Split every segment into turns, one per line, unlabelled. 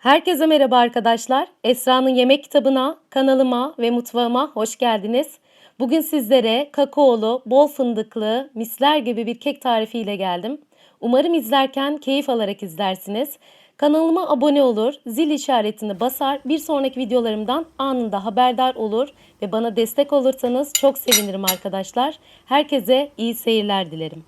Herkese merhaba arkadaşlar. Esra'nın yemek kitabına, kanalıma ve mutfağıma hoş geldiniz. Bugün sizlere kakaolu, bol fındıklı, misler gibi bir kek tarifiyle geldim. Umarım izlerken keyif alarak izlersiniz. Kanalıma abone olur, zil işaretini basar, bir sonraki videolarımdan anında haberdar olur ve bana destek olursanız çok sevinirim arkadaşlar. Herkese iyi seyirler dilerim.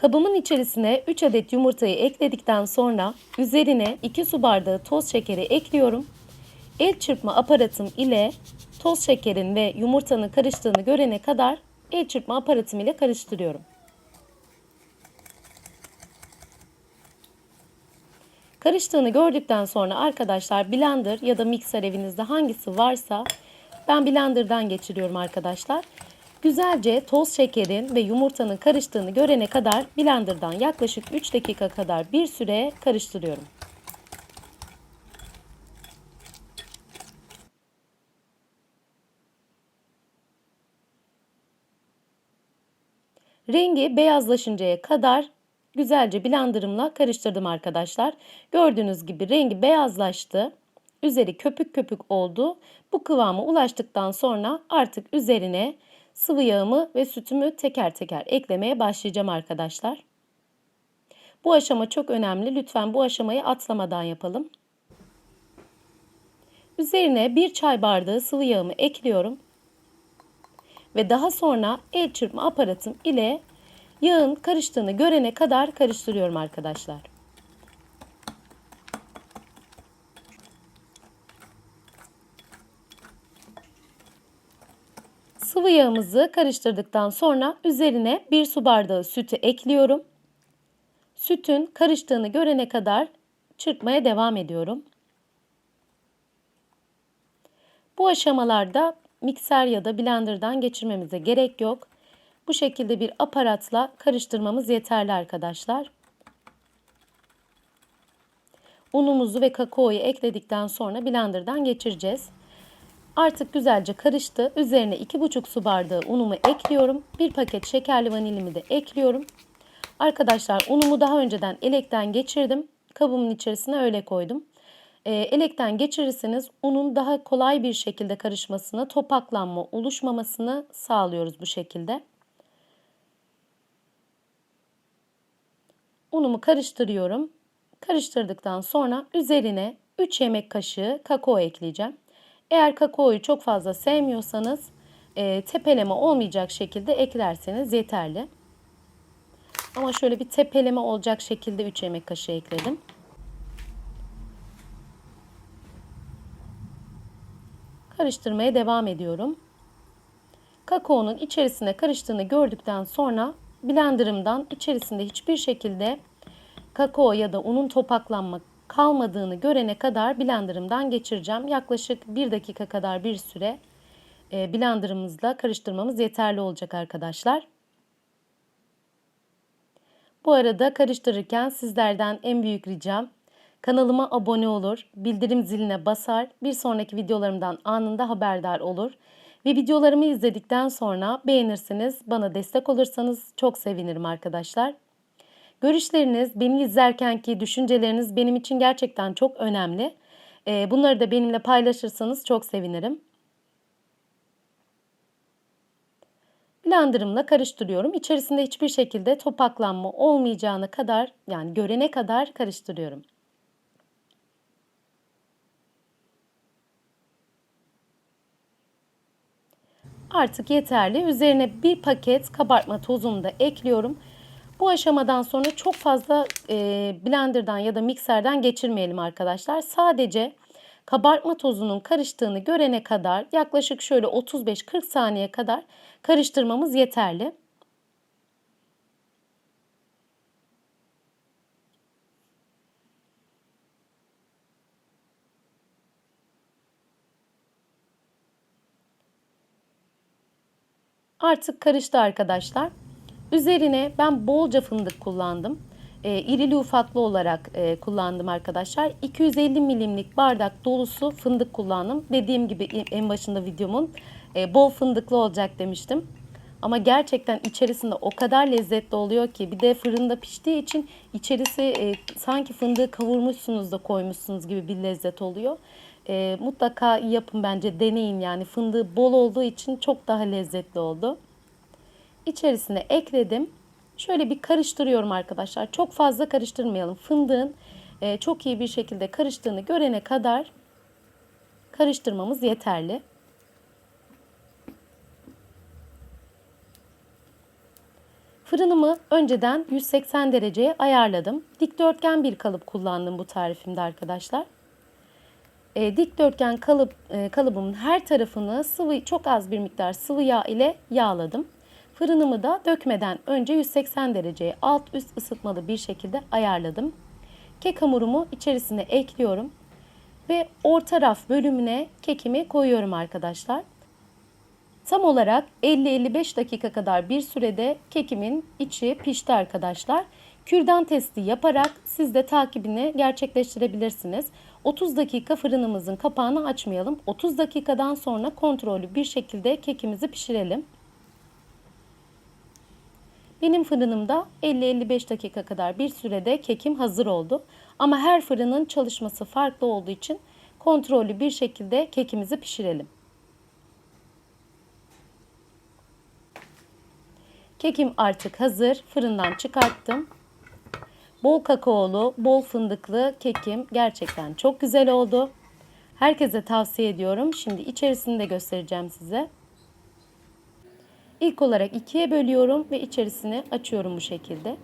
Kabımın içerisine 3 adet yumurtayı ekledikten sonra üzerine 2 su bardağı toz şekeri ekliyorum. El çırpma aparatım ile toz şekerin ve yumurtanın karıştığını görene kadar el çırpma aparatım ile karıştırıyorum. Karıştığını gördükten sonra arkadaşlar blender ya da mikser evinizde hangisi varsa ben blenderdan geçiriyorum arkadaşlar. Güzelce toz şekerin ve yumurtanın karıştığını görene kadar blenderdan yaklaşık 3 dakika kadar bir süre karıştırıyorum. Rengi beyazlaşıncaya kadar güzelce blenderımla karıştırdım arkadaşlar. Gördüğünüz gibi rengi beyazlaştı. Üzeri köpük köpük oldu. Bu kıvama ulaştıktan sonra artık üzerine sıvı yağımı ve sütümü teker teker eklemeye başlayacağım arkadaşlar. Bu aşama çok önemli. Lütfen bu aşamayı atlamadan yapalım. Üzerine bir çay bardağı sıvı yağımı ekliyorum. Ve daha sonra el çırpma aparatım ile yağın karıştığını görene kadar karıştırıyorum arkadaşlar. Sıvı yağımızı karıştırdıktan sonra üzerine bir su bardağı sütü ekliyorum. Sütün karıştığını görene kadar çırpmaya devam ediyorum. Bu aşamalarda mikser ya da blenderdan geçirmemize gerek yok. Bu şekilde bir aparatla karıştırmamız yeterli arkadaşlar. Unumuzu ve kakaoyu ekledikten sonra blenderdan geçireceğiz. Artık güzelce karıştı. Üzerine 2,5 su bardağı unumu ekliyorum. Bir paket şekerli vanilimi de ekliyorum. Arkadaşlar unumu daha önceden elekten geçirdim. Kabımın içerisine öyle koydum. E, elekten geçirirseniz unun daha kolay bir şekilde karışmasını, topaklanma oluşmamasını sağlıyoruz bu şekilde. Unumu karıştırıyorum. Karıştırdıktan sonra üzerine 3 yemek kaşığı kakao ekleyeceğim. Eğer kakaoyu çok fazla sevmiyorsanız e, tepeleme olmayacak şekilde eklerseniz yeterli. Ama şöyle bir tepeleme olacak şekilde 3 yemek kaşığı ekledim. Karıştırmaya devam ediyorum. Kakaonun içerisine karıştığını gördükten sonra blenderımdan içerisinde hiçbir şekilde kakao ya da unun topaklanma kalmadığını görene kadar blenderımdan geçireceğim. Yaklaşık 1 dakika kadar bir süre e, blenderımızla karıştırmamız yeterli olacak arkadaşlar. Bu arada karıştırırken sizlerden en büyük ricam kanalıma abone olur, bildirim ziline basar, bir sonraki videolarımdan anında haberdar olur ve videolarımı izledikten sonra beğenirsiniz, bana destek olursanız çok sevinirim arkadaşlar. Görüşleriniz, beni izlerkenki düşünceleriniz benim için gerçekten çok önemli. Ee, bunları da benimle paylaşırsanız çok sevinirim. Blenderımla karıştırıyorum. İçerisinde hiçbir şekilde topaklanma olmayacağına kadar yani görene kadar karıştırıyorum. Artık yeterli. Üzerine bir paket kabartma tozunu da ekliyorum. Bu aşamadan sonra çok fazla e, blenderdan ya da mikserden geçirmeyelim arkadaşlar. Sadece kabartma tozunun karıştığını görene kadar yaklaşık şöyle 35-40 saniye kadar karıştırmamız yeterli. Artık karıştı arkadaşlar. Üzerine ben bolca fındık kullandım. e, irili ufaklı olarak e, kullandım arkadaşlar. 250 milimlik bardak dolusu fındık kullandım. Dediğim gibi en başında videomun e, bol fındıklı olacak demiştim. Ama gerçekten içerisinde o kadar lezzetli oluyor ki bir de fırında piştiği için içerisi e, sanki fındığı kavurmuşsunuz da koymuşsunuz gibi bir lezzet oluyor. E, mutlaka yapın bence deneyin yani fındığı bol olduğu için çok daha lezzetli oldu. İçerisine ekledim. Şöyle bir karıştırıyorum arkadaşlar. Çok fazla karıştırmayalım. Fındığın e, çok iyi bir şekilde karıştığını görene kadar karıştırmamız yeterli. Fırınımı önceden 180 dereceye ayarladım. Dikdörtgen bir kalıp kullandım bu tarifimde arkadaşlar. E, dikdörtgen kalıp e, kalıbımın her tarafını sıvı çok az bir miktar sıvı yağ ile yağladım. Fırınımı da dökmeden önce 180 dereceye alt üst ısıtmalı bir şekilde ayarladım. Kek hamurumu içerisine ekliyorum ve orta raf bölümüne kekimi koyuyorum arkadaşlar. Tam olarak 50-55 dakika kadar bir sürede kekimin içi pişti arkadaşlar. Kürdan testi yaparak siz de takibini gerçekleştirebilirsiniz. 30 dakika fırınımızın kapağını açmayalım. 30 dakikadan sonra kontrollü bir şekilde kekimizi pişirelim. Benim fırınımda 50-55 dakika kadar bir sürede kekim hazır oldu. Ama her fırının çalışması farklı olduğu için kontrollü bir şekilde kekimizi pişirelim. Kekim artık hazır. Fırından çıkarttım. Bol kakaolu, bol fındıklı kekim gerçekten çok güzel oldu. Herkese tavsiye ediyorum. Şimdi içerisini de göstereceğim size. İlk olarak ikiye bölüyorum ve içerisini açıyorum bu şekilde.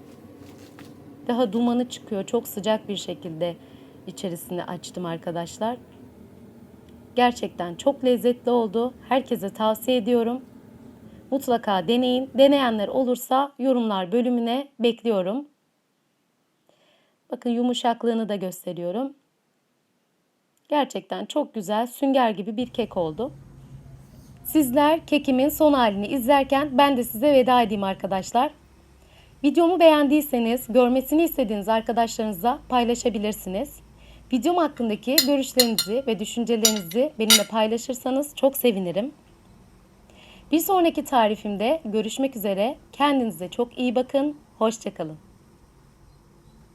Daha dumanı çıkıyor. Çok sıcak bir şekilde içerisini açtım arkadaşlar. Gerçekten çok lezzetli oldu. Herkese tavsiye ediyorum. Mutlaka deneyin. Deneyenler olursa yorumlar bölümüne bekliyorum. Bakın yumuşaklığını da gösteriyorum. Gerçekten çok güzel sünger gibi bir kek oldu. Sizler kekimin son halini izlerken ben de size veda edeyim arkadaşlar. Videomu beğendiyseniz görmesini istediğiniz arkadaşlarınızla paylaşabilirsiniz. Videom hakkındaki görüşlerinizi ve düşüncelerinizi benimle paylaşırsanız çok sevinirim. Bir sonraki tarifimde görüşmek üzere. Kendinize çok iyi bakın. Hoşçakalın.